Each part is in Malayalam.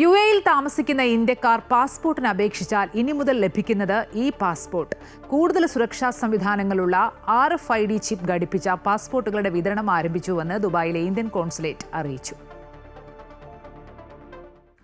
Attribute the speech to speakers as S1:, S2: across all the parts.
S1: യു എയിൽ താമസിക്കുന്ന ഇന്ത്യക്കാർ പാസ്പോർട്ടിന് അപേക്ഷിച്ചാൽ ഇനി മുതൽ ലഭിക്കുന്നത് ഈ പാസ്പോർട്ട്. കൂടുതൽ സുരക്ഷാ സംവിധാനങ്ങളുള്ള R F I D chip ഘടിപ്പിച്ച പാസ്പോർട്ടുകളുടെ വിതരണം ആരംഭിച്ചുവെന്ന് ദുബായിലെ ഇന്ത്യൻ കോൺസുലേറ്റ് അറിയിച്ചു.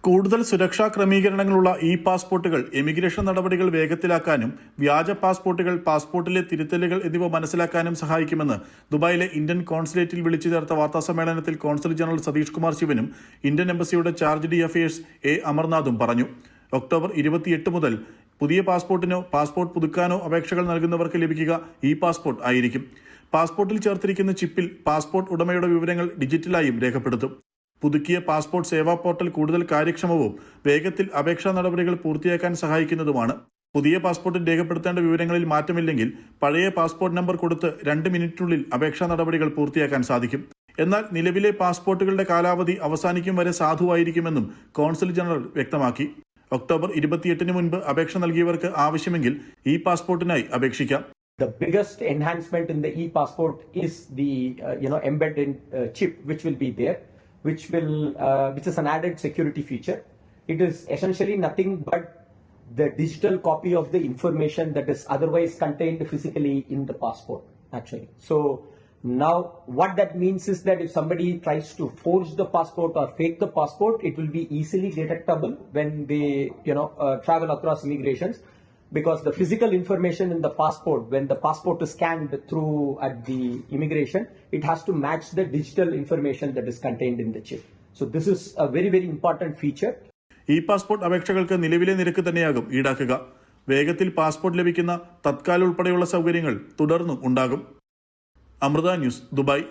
S2: കൂടുതൽ സുരക്ഷാ ക്രമീകരണങ്ങളുള്ള ഇ പാസ്പോർട്ടുകൾ എമിഗ്രേഷൻ നടപടികൾ വേഗത്തിലാക്കാനും വ്യാജ പാസ്പോർട്ടുകൾ പാസ്പോർട്ടിലെ തിരുത്തലുകൾ എന്നിവ മനസ്സിലാക്കാനും സഹായിക്കുമെന്ന് ദുബായിലെ ഇന്ത്യൻ കോൺസുലേറ്റിൽ വിളിച്ചു ചേർത്ത വാർത്താസമ്മേളനത്തിൽ കോൺസുൽ ജനറൽ സതീഷ് കുമാർ ശിവനും ഇന്ത്യൻ എംബസിയുടെ ചാർജ് ഡി അഫയേഴ്സ് എ അമർനാഥും പറഞ്ഞു. ഒക്ടോബർ ഇരുപത്തിയെട്ട് മുതൽ പുതിയ പാസ്പോർട്ടിനോ പാസ്പോർട്ട് പുതുക്കാനോ അപേക്ഷകൾ നൽകുന്നവർക്ക് ലഭിക്കുക ഇ പാസ്പോർട്ട് ആയിരിക്കും. പാസ്പോർട്ടിൽ ചേർത്തിരിക്കുന്ന ചിപ്പിൽ പാസ്പോർട്ട് ഉടമയുടെ വിവരങ്ങൾ ഡിജിറ്റലായും രേഖപ്പെടുത്തും. പുതുക്കിയ പാസ്പോർട്ട് സേവാ പോർട്ടൽ കൂടുതൽ കാര്യക്ഷമവും വേഗത്തിൽ അപേക്ഷാ നടപടികൾ പൂർത്തിയാക്കാൻ സഹായിക്കുന്നതുമാണ്. പുതിയ പാസ്പോർട്ടിൽ രേഖപ്പെടുത്തേണ്ട വിവരങ്ങളിൽ മാറ്റമില്ലെങ്കിൽ പഴയ പാസ്പോർട്ട് നമ്പർ കൊടുത്ത് രണ്ട് മിനിറ്റിനുള്ളിൽ അപേക്ഷാ നടപടികൾ പൂർത്തിയാക്കാൻ സാധിക്കും. എന്നാൽ നിലവിലെ പാസ്പോർട്ടുകളുടെ കാലാവധി അവസാനിക്കും വരെ സാധുവായിരിക്കുമെന്നും കോൺസൽ ജനറൽ വ്യക്തമാക്കി. ഒക്ടോബർ ഇരുപത്തിയെട്ടിന് മുൻപ് അപേക്ഷ നൽകിയവർക്ക് ആവശ്യമെങ്കിൽ ഈ പാസ്പോർട്ടിനായി അപേക്ഷിക്കാം.
S3: The biggest enhancement in the e-passport is the uh, you know embedded uh, chip, which will be there, which will uh, which is an added security feature. It is essentially nothing but the digital copy of the information that is otherwise contained physically in the passport. Actually, so now what that means is that if somebody tries to forge the passport or fake the passport, it will be easily detectable when they you know uh, travel across immigrations because the physical information in the passport when the passport is scanned through at the immigration it has to match the digital information that is contained in the chip so this is a very very important feature
S2: e passport അപേക്ഷകൾക്ക് നിലവിലെ നിരക്ക് തന്നെയാകും ഈടാക്കുക വേഗത്തിൽ പാസ്പോർട്ട് ലഭിക്കുന്ന തത്കാൽ ഉൾപ്പെടെയുള്ള സൗകര്യങ്ങൾ തുടർന്നും ഉണ്ടാകും അമൃത ന്യൂസ് ദുബായ്